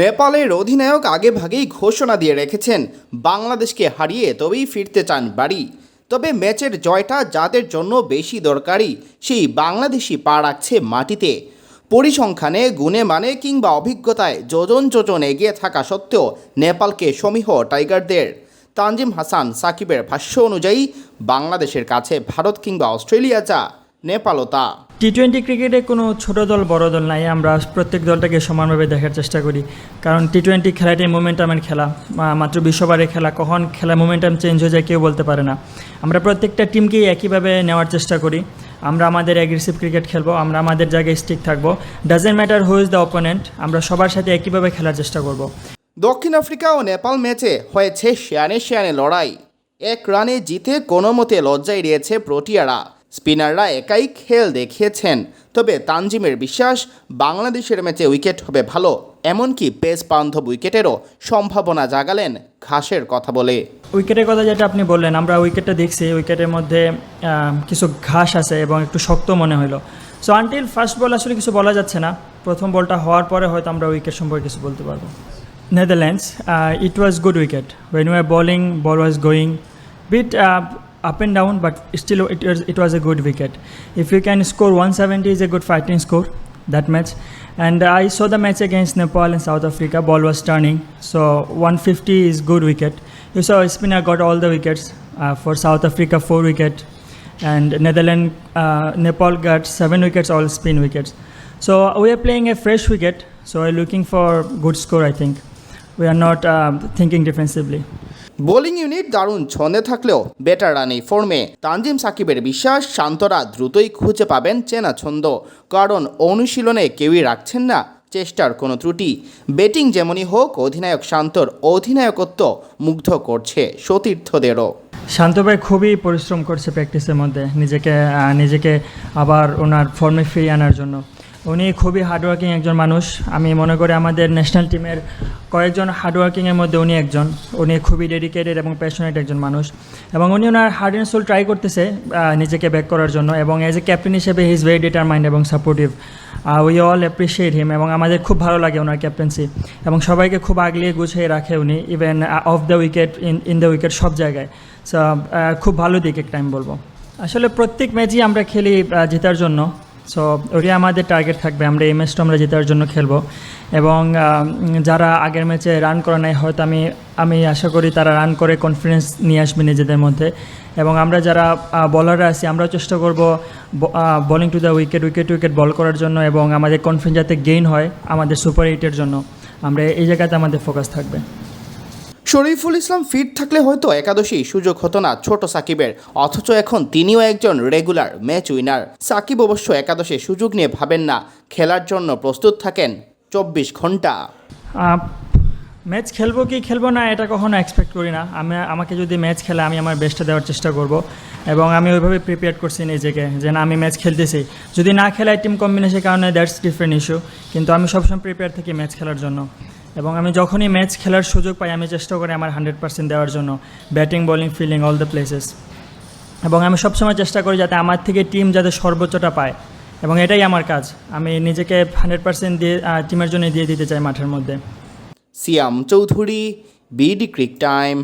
নেপালের অধিনায়ক আগে ভাগেই ঘোষণা দিয়ে রেখেছেন, বাংলাদেশকে হারিয়ে তবেই ফিরতে চান বাড়ি। তবে ম্যাচের জয়টা যাদের জন্য বেশি দরকারি, সেই বাংলাদেশি পা রাখছে মাটিতে। পরিসংখ্যানে, গুণে মানে কিংবা অভিজ্ঞতায় যোজন যোজন এগিয়ে থাকা সত্ত্বেও নেপালকে সমীহ টাইগারদের। তানজিম হাসান সাকিবের ভাষ্য অনুযায়ী, বাংলাদেশের কাছে ভারত কিংবা অস্ট্রেলিয়া যা নেপালও তা। টি টোয়েন্টি ক্রিকেটে কোনো ছোট দল, বড় দল নাই। আমরা প্রত্যেক দলটাকে সমানভাবে দেখার চেষ্টা করি। কারণ টি টোয়েন্টি খেলাটাই মোমেন্টামের খেলা। মাত্র বিশ্ববারের খেলা। কখন খেলা মোমেন্টাম চেঞ্জ হয়ে যায় কেউ বলতে পারে না। আমরা প্রত্যেকটা টিমকেই একইভাবে নেওয়ার চেষ্টা করি। আমরা আমাদের অ্যাগ্রেসিভ ক্রিকেট খেলব। আমরা আমাদের জায়গায় স্টিক থাকব। Doesn't matter who is the opponent আমরা সবার সাথে একইভাবে খেলার চেষ্টা করব। দক্ষিণ আফ্রিকা ও নেপাল ম্যাচে হয়েছে শেয়ানে শেয়ানে লড়াই। এক রানে জিতে কোনো মতে লজ্জায় রয়েছে প্রোটিয়ারা। স্পিনাররা একাই খেল দেখিয়েছেন। তবে তানজিমের বিশ্বাস, বাংলাদেশের ম্যাচে উইকেট হবে ভালো, এমনকি পেস বান্ধব উইকেটেরও সম্ভাবনা জাগালেন ঘাসের কথা বলে। উইকেটের কথা যেটা আপনি বললেন, আমরা উইকেটটা দেখছি, উইকেটের মধ্যে কিছু ঘাস আছে এবং একটু শক্ত মনে হলো। সো আনটিল ফার্স্ট বল আসলে কিছু বলা যাচ্ছে না। প্রথম বলটা হওয়ার পরে হয়তো আমরা উইকেট সম্পর্কে কিছু বলতে পারব। Netherlands it was good wicket when R bowling ball was going bit up and down but still it was, it was a good wicket. If you can score 170 is a good fighting score that match. And i saw the match against nepal and south africa ball was turning. So 150 is good wicket. You saw spinner got all the wickets uh, for south africa four wicket. And netherlands uh, nepal got seven wickets all spin wickets. So we are playing a fresh wicket. So we're looking for good score i think. We are not um, thinking defensively bowling unit দারুণ ছন্দে থাকলেও better রানেই ফর্মে। তানজিম সাকিবের বিশ্বাস শান্তরা দ্রুতই খুঁজে পাবেন চেনা ছন্দ। কারণ অনুশীলনে কেউই রাখছেন না চেষ্টার কোনো ত্রুটি। ব্যাটিং যেমনই হোক, অধিনায়ক শান্তর অধিনায়কত্ব মুগ্ধ করছে সতীর্থদেরও। শান্ত ভাই খুবই পরিশ্রম করছে প্র্যাকটিসের মধ্যে। নিজেকে নিজেকে আবার ওনার ফর্মে ফিরিয়ে আনার জন্য। উনি খুবই হার্ডওয়ার্কিং একজন মানুষ। আমি মনে করি আমাদের ন্যাশনাল টিমের কয়েকজন হার্ডওয়ার্কিংয়ের মধ্যে উনি একজন। উনি খুবই ডেডিকেটেড এবং প্যাশনেট একজন মানুষ। এবং উনি ওনার হার্ড অ্যান্ড সোল ট্রাই করতেছে নিজেকে ব্যাক করার জন্য। এবং অ্যাজ এ ক্যাপ্টেন হিসেবে হি ইজ ভেরি ডিটারমাইন্ড এবং supportive we all appreciate him এবং আমাদের খুব ভালো লাগে ওনার ক্যাপ্টেন্সি এবং সবাইকে খুব আগলিয়ে গুছিয়ে রাখে উনি even of the wicket in in the wicket সব জায়গায়। সো খুব ভালো দিক একটা আমি বলব। আসলে প্রত্যেক ম্যাচই আমরা খেলি জেতার জন্য। সো ওটাই আমাদের টার্গেট থাকবে। আমরা এই ম্যাচটা আমরা জেতার জন্য খেলব। এবং যারা আগের ম্যাচে রান করে নাই, হয়তো আমি আমি আশা করি তারা রান করে কনফিডেন্স নিয়ে আসবে নিজেদের মধ্যে। এবং আমরা যারা বলাররা আছি, আমরাও চেষ্টা করব bowling to the wicket wicket wicket bowl করার জন্য এবং আমাদের কনফিডেন্স যাতে গেইন হয় আমাদের সুপার এইটের জন্য। আমরা এই জায়গাতে আমাদের ফোকাস থাকবে। শরীফুল ইসলাম ফিট থাকলে হয়তো একাদশী সুযোগ হতো না ছোট সাকিবের, অথচ এখন তিনিও একজন রেগুলার ম্যাচ উইনার। সাকিব অবশ্য একাদশে সুযোগ নিয়ে ভাবেন না, খেলার জন্য প্রস্তুত থাকেন চব্বিশ ঘণ্টা। ম্যাচ খেলব কি খেলব না এটা কখনো এক্সপেক্ট করি না। আমি, আমাকে যদি ম্যাচ খেলে আমি আমার বেস্টটা দেওয়ার চেষ্টা করব। এবং আমি ওইভাবে প্রিপেয়ার করছি নিজেকে যে না, আমি ম্যাচ খেলতেছি। যদি না খেলাই টিম কম্বিনেশনের কারণে দ্যাটস ডিফারেন্ট ইস্যু কিন্তু আমি সবসময় প্রিপেয়ার থাকি ম্যাচ খেলার জন্য। এবং আমি যখনই ম্যাচ খেলার সুযোগ পাই, আমি চেষ্টা করি আমার হান্ড্রেড পার্সেন্ট দেওয়ার জন্য। Batting bowling fielding all the places এবং আমি সবসময় চেষ্টা করি যাতে আমার থেকে টিম যাতে সর্বোচ্চটা পায়। এবং এটাই আমার কাজ। আমি নিজেকে হান্ড্রেড পার্সেন্ট দিয়ে টিমের জন্য দিয়ে দিতে চাই মাঠের মধ্যে। Siam Chowdhury BD cric time